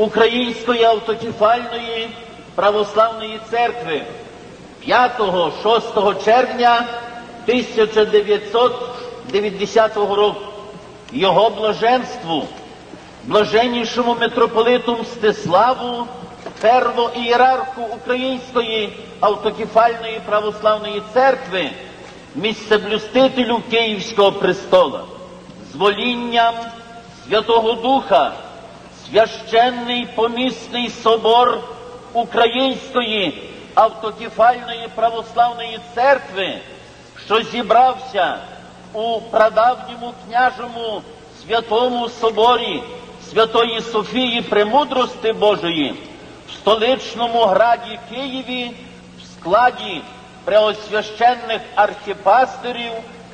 Української автокефальної православної церкви 5-6 червня 1990 року. Його блаженству, блаженнішому митрополиту Мстиславу, первоієрарху Української автокефальної православної церкви, місцеблюстителю Київського престола, з волінням Святого Духа, священний помісний собор Української автокефальної православної церкви, що зібрався у прадавньому княжому святому соборі Святої Софії Премудрости Божої в столичному граді Києві в складі преосвященних архіпастерів,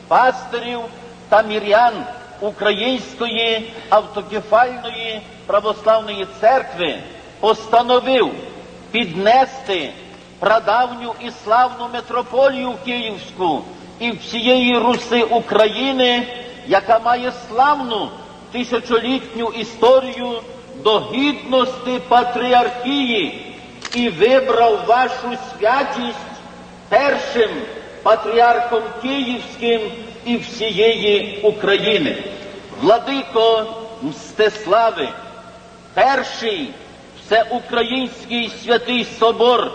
пастирів та мірян Української автокефальної православної церкви постановив піднести прадавню і славну митрополію Київську і всієї Руси України, яка має славну тисячолітню історію до гідності патріархії і вибрав вашу святість першим патріархом Київським і всієї України. Владико Мстиславе, перший всеукраїнський святий собор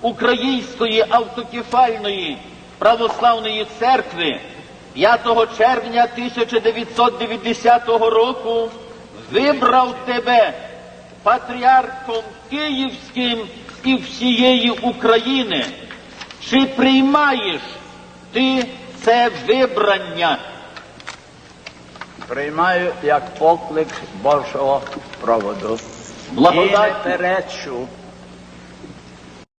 Української автокефальної православної церкви 5 червня 1990 року вибрав тебе патріархом Київським і всієї України. Чи приймаєш ти це вибрання? Приймаю як поклик Божого проводу. І не перечу